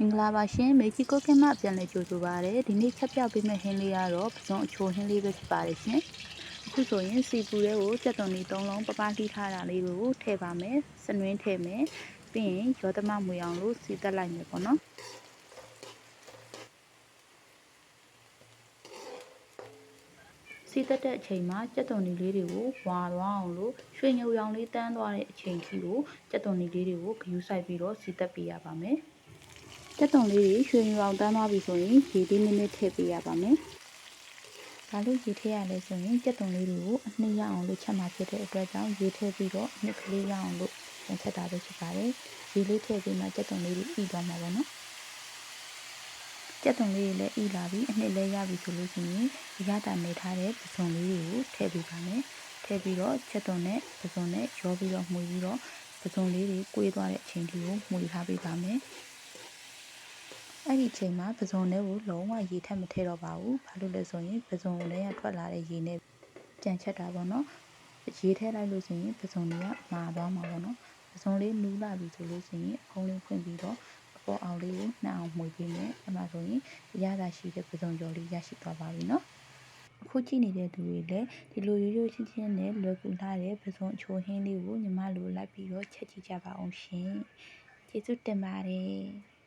မင်္ဂလာပါရှင်မေဂျီကိုကင်မပြန်လည်ကြိုဆိုပါရစေဒီနေ့ချက်ပြပေးမယ့်ဟင်းလေးကတော့ပစုံအချိုဟင်းလေးပဲဖြစ်ပါတယ်ရှင်အခုဆိုရင်စီပူလေးကိုစက်သွန်လေး၃လုံးပပတီးထားတာလေးကိုထည့်ပါမယ်စနွင်းထည့်မယ်ပြီးရင်ရောသမမွေအောင်လို့စီတက်လိုက်မယ်ပေါ့နော်စီတက်တဲ့အချိန်မှာကြက်သွန်လေးတွေကိုဝါသွားအောင်လို့ရွှေညုံရောင်လေးတန်းသွားတဲ့အချိန်ကြီးကိုကြက်သွန်လေးတွေကိုဂယူးဆိုင်ပြီးတော့စီတက်ပေးရပါမယ် ကြက်သွန်လေးတွေရွှေညူအောင်တန်းသွားပြီဆိုရင်ရေလေးနည်းနည်းထည့်ပေးရပါမယ်။ဒါလို့ရေထည့်ရလဲဆိုရင်ကြက်သွန်လေးတွေကိုအနှစ်ရအောင်လို့ချက်မှဖြစ်တဲ့အတွက်ကြောင့်ရေထည့်ပြီးတော့အနှစ်ကလေးရအောင်လို့ပြန်ချက်တာပဲဖြစ်ပါတယ်။ရေလေးထည့်ပြီးမှကြက်သွန်လေးတွေဤသွားမှာပေါ့နော်။ကြက်သွန်လေးတွေလည်းဤလာပြီးအနှစ်လေးရပြီဆိုလို့ရှိရင်ရတာနေထားတဲ့ပစုံလေးတွေကိုထည့်ပေးပါမယ်။ထည့်ပြီးတော့ချက်သွန်နဲ့ပစုံနဲ့ရောပြီးတော့မှုပြီးတော့ပစုံလေးတွေကွေးသွားတဲ့အချိန်လေးကိုမှုထားပေးပါမယ်။ အဲ့ဒီချိန်မှာပဇွန်လေးကိုလုံးဝရေထက်မထည့်တော့ပါဘူး။ဘာလို့လဲဆိုရင်ပဇွန်လေးကထွက်လာတဲ့ရေနဲ့ပြန်ချက်တာပေါ့နော်။ရေထည့်လိုက်လို့ရှိရင်ပဇွန်လေးကမာသွားမှာပေါ့နော်။ပဇွန်လေးနူးလာပြီဆိုလို့ရှိရင်အုံးလေးဖွင့်ပြီးတော့အပေါ်အောင်လေးကိုနှံ့အောင်မှွေပေးမယ်။အဲ့မှာဆိုရင်ရတာရှိတဲ့ပဇွန်ကျော်လေးရရှိသွားပါပြီနော်။အခုကြည့်နေတဲ့သူတွေလည်းဒီလိုရိုးရိုးချင်းချင်းနဲ့လွယ်ကူလာတဲ့ပဇွန်အချိုဟင်းလေးကိုညီမလိုလိုက်ပြီးတော့ချက်ကြည့်ကြပါအောင်ရှင်။ကျေးဇူးတင်ပါတယ်။